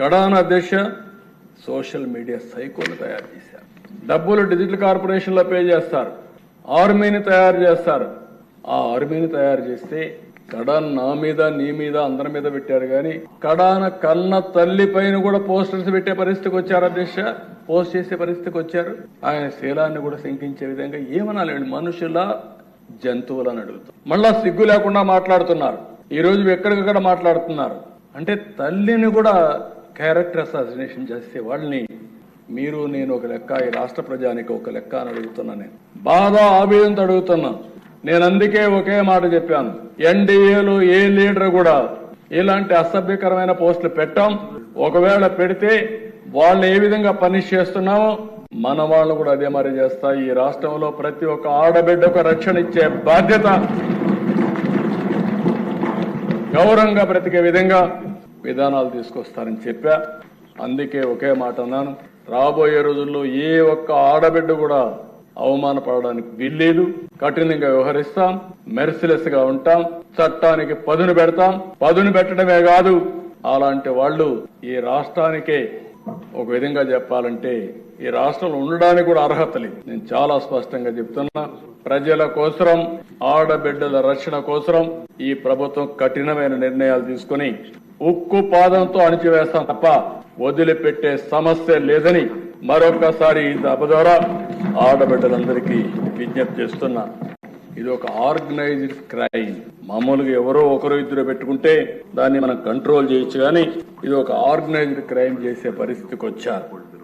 కడాన అధ్యక్ష social media సైకోలు తయారు చేశారు. డబ్బులు డిజిటల్ కార్పొరేషన్లో పే చేస్తారు. ఆర్మీని తయారు చేస్తారు. ఆ ఆర్మీని తయారు చేస్తే కడాన్ నా మీద నీ మీద అందరి మీద పెట్టారు కానీ కడాన కన్న తల్లి పైన కూడా పోస్టర్స్ పెట్టే పరిస్థితికి వచ్చారు అధ్యక్ష. పోస్ట్ చేసే పరిస్థితికి వచ్చారు. ఆయన శీలాన్ని కూడా శంకించే విధంగా ఏమనాలండి? మనుషుల జంతువులని అడుగుతూ. మళ్ళా సిగ్గు లేకుండా మాట్లాడుతున్నారు. ఈ రోజు ఎక్కడికక్కడ మాట్లాడుతున్నారు. అంటే తల్లిని కూడా క్యారెక్టర్ అసాసినేషన్ చేసే వాళ్ళని మీరు నేను ఒక లెక్క ఈ రాష్ట్ర ప్రజానికి ఒక లెక్క అని అడుగుతున్నా నేను. బాధ ఆవేదనతో అడుగుతున్నా నేను అందుకే ఒకే మాట చెప్పాను. ఎన్డీఏలో ఏ లీడర్ కూడా ఇలాంటి అసభ్యకరమైన పోస్టులు పెట్టాం. ఒకవేళ పెడితే వాళ్ళని ఏ విధంగా పనిష్ చేస్తున్నామో మన వాళ్ళు కూడా అదే మరి చేస్తాయి. ఈ రాష్ట్రంలో ప్రతి ఒక్క ఆడబిడ్డకు రక్షణ ఇచ్చే బాధ్యత. గౌరవంగా బ్రతికే విధంగా విధానాలు తీసుకొస్తారని చెప్పా. అందుకే ఒకే మాట అన్నాను. రాబోయే రోజుల్లో ఏ ఒక్క ఆడబిడ్డ కూడా అవమానపడడానికి వీల్లేదు. కఠినంగా వ్యవహరిస్తాం. మెర్సిలెస్గా ఉంటాం. చట్టానికి పదును పెడతాం. పదును పెట్టడమే కాదు. అలాంటి వాళ్ళు ఈ రాష్ట్రానికే ఒక విధంగా చెప్పాలంటే ఈ రాష్ట్రంలో ఉండడానికి కూడా అర్హత లేదు. నేను చాలా స్పష్టంగా చెప్తున్నా. ప్రజల కోసరం ఆడబిడ్డల రక్షణ కోసరం ఈ ప్రభుత్వం కఠినమైన నిర్ణయాలు తీసుకుని ఉక్కు పాదంతో అణిచివేస్తాం తప్ప వదిలిపెట్టే సమస్య లేదని మరొకసారి ఈ సభ ద్వారా ఆడబిడ్డలందరికీ విజ్ఞప్తి చేస్తున్నా. ఇది ఒక ఆర్గనైజ్డ్ క్రైమ్. మామూలుగా ఎవరో ఒకరు ఇద్దరు పెట్టుకుంటే దాన్ని మనం కంట్రోల్ చేయొచ్చు కానీ ఇది ఒక ఆర్గనైజ్డ్ క్రైమ్ చేసే పరిస్థితికి వచ్చారు.